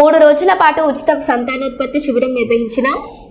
మూడు రోజుల పాటు ఉచిత సంతానోత్పత్తి శిబిరం నిర్వహించిన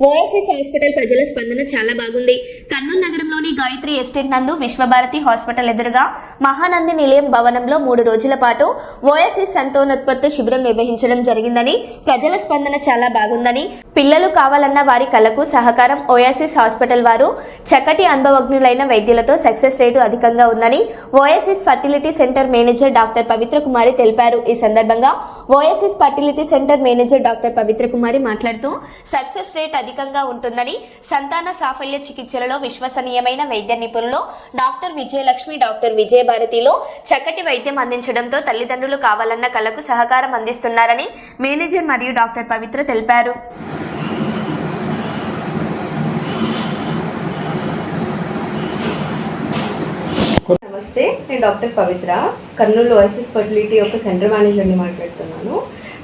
ఓఎస్ఎస్ హాస్పిటల్ ప్రజల స్పందన చాలా బాగుంది. కర్నూలు నగరంలోని గాయత్రి ఎస్టేట్ నందు విశ్వభారతి హాస్పిటల్ ఎదురుగా మహానంది నిలయం భవనంలో మూడు రోజుల పాటు ఓఎస్ఎస్ సంతానోత్పత్తి శిబిరం నిర్వహించడం జరిగిందని ప్రజల స్పందన చాలా బాగుందని పిల్లలు కావాలన్న వారి కలకు సహకారం ఓఎస్ఎస్ హాస్పిటల్ వారు చక్కటి అనుభవజ్ఞులైన వైద్యులతో సక్సెస్ రేటు అధికంగా ఉందని OSS fertility centre manager doctor Pavithra Kumari తెలిపారు. ఈ సందర్భంగా OSS fertility centre manager doctor Pavithra Kumari మాట్లాడుతూ సక్సెస్ రేట్ అధికంగా ఉంటుందని సంతాన సాఫల్య చికిత్సలలో విశ్వసనీయమైన వైద్య నిపుణులు డాక్టర్ విజయలక్ష్మి డాక్టర్ విజయభారతిలో చక్కటి వైద్యం అందించడంతో తల్లిదండ్రులు కావాలన్న కళకు సహకారం అందిస్తున్నారని మేనేజర్ మరియు డాక్టర్ పవిత్ర తెలిపారు. నమస్తే నేను doctor Pavithra. Kurnool OSS fertility యొక్క సెంటర్ మేనేజర్ని మాట్లాడుతున్నాను.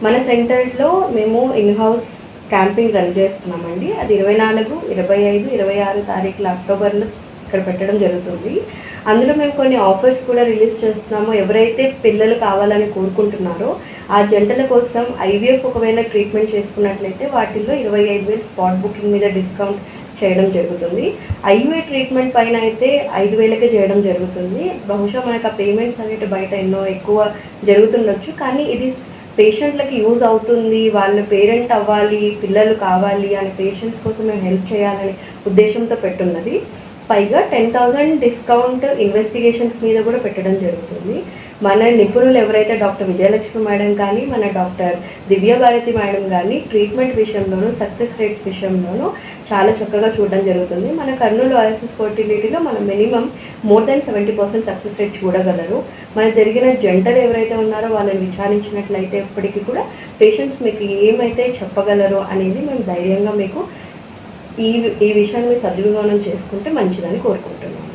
మన సెంటర్లో మేము ఇన్ హౌస్ క్యాంపింగ్ రన్ చేస్తున్నామండి. అది ఇరవై నాలుగు ఇరవై ఐదు ఇరవై ఆరు తారీఖుల అక్టోబర్లో ఇక్కడ పెట్టడం జరుగుతుంది. అందులో మేము కొన్ని ఆఫర్స్ కూడా రిలీజ్ చేస్తున్నాము. ఎవరైతే పిల్లలు కావాలని కోరుకుంటున్నారో ఆ జంటల కోసం ఐవీఎఫ్ ఒకవేళ ట్రీట్మెంట్ చేసుకున్నట్లయితే వాటిల్లో ఇరవై ఐదు వేలు స్పాట్ బుకింగ్ మీద డిస్కౌంట్ చేయడం జరుగుతుంది. ఐవే ట్రీట్మెంట్ పైన అయితే ఐదు వేలకే చేయడం జరుగుతుంది. బహుశా మనకు ఆ పేమెంట్స్ అనేవి బయట ఎన్నో ఎక్కువ జరుగుతుండొచ్చు. కానీ ఇది పేషెంట్లకి యూజ్ అవుతుంది వాళ్ళ పేరెంట్ అవ్వాలి పిల్లలు కావాలి అని పేషెంట్స్ కోసం మేము హెల్ప్ చేయాలనే ఉద్దేశంతో పెట్టున్నది. పైగా టెన్ థౌజండ్ డిస్కౌంట్ ఇన్వెస్టిగేషన్స్ మీద కూడా పెట్టడం జరుగుతుంది. మన నిపుణులు ఎవరైతే డాక్టర్ విజయలక్ష్మి మేడం కానీ మన డాక్టర్ దివ్య భారతి మేడం కానీ ట్రీట్మెంట్ విషయంలోనూ సక్సెస్ రేట్స్ విషయంలోనూ చాలా చక్కగా చూడడం జరుగుతుంది. మన కర్నూలు ఆర్ఎస్ఎస్ ఫర్టిలిటీలో మనం minimum more than seventy percent success rate చూడగలరు. మన జరిగిన జంటలు ఎవరైతే ఉన్నారో వాళ్ళని విచారించినట్లయితే ఇప్పటికీ కూడా పేషెంట్స్ మీకు ఏమైతే చెప్పగలరో అనేది మేము ధైర్యంగా మీకు ఈ ఈ విషయాన్ని సద్వినియోగం చేసుకుంటే మంచిదని కోరుకుంటున్నాను